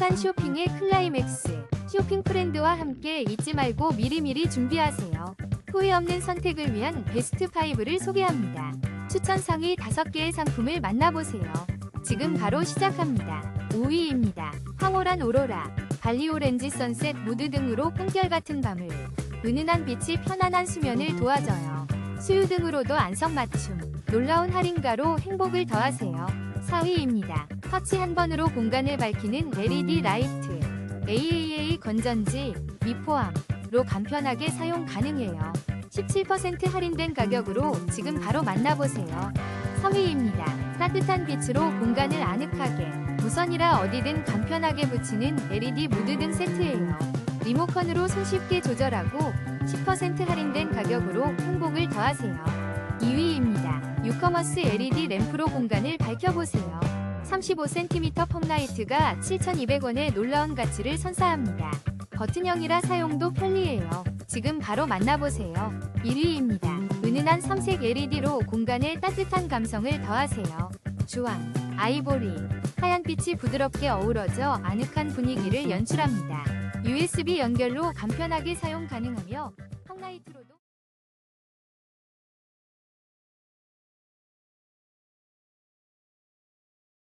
행복한 쇼핑의 클라이맥스. 쇼핑 프렌드와 함께 잊지 말고 미리미리 준비하세요. 후회 없는 선택을 위한 베스트 5를 소개합니다. 추천 상위 5개의 상품을 만나보세요. 지금 바로 시작합니다. 5위입니다. 황홀한 오로라, 발리 오렌지 선셋 무드 등으로 꿈결같은 밤을 은은한 빛이 편안한 수면을 도와줘요. 수유 등으로도 안성맞춤, 놀라운 할인가로 행복을 더하세요. 4위입니다. 터치 한 번으로 공간을 밝히는 LED 라이트, AAA 건전지, 미포함로 간편하게 사용 가능해요. 17% 할인된 가격으로 지금 바로 만나보세요. 3위입니다. 따뜻한 빛으로 공간을 아늑하게, 무선이라 어디든 간편하게 붙이는 LED 무드 등 세트예요. 리모컨으로 손쉽게 조절하고 10% 할인된 가격으로 행복을 더하세요. 2위입니다. 유커머스 LED 램프로 공간을 밝혀보세요. 35cm 펌라이트가 7,200원의 놀라운 가치를 선사합니다. 버튼형이라 사용도 편리해요. 지금 바로 만나보세요. 1위입니다. 은은한 삼색 LED로 공간에 따뜻한 감성을 더하세요. 주황, 아이보리, 하얀 빛이 부드럽게 어우러져 아늑한 분위기를 연출합니다. USB 연결로 간편하게 사용 가능하며 펑라이트로도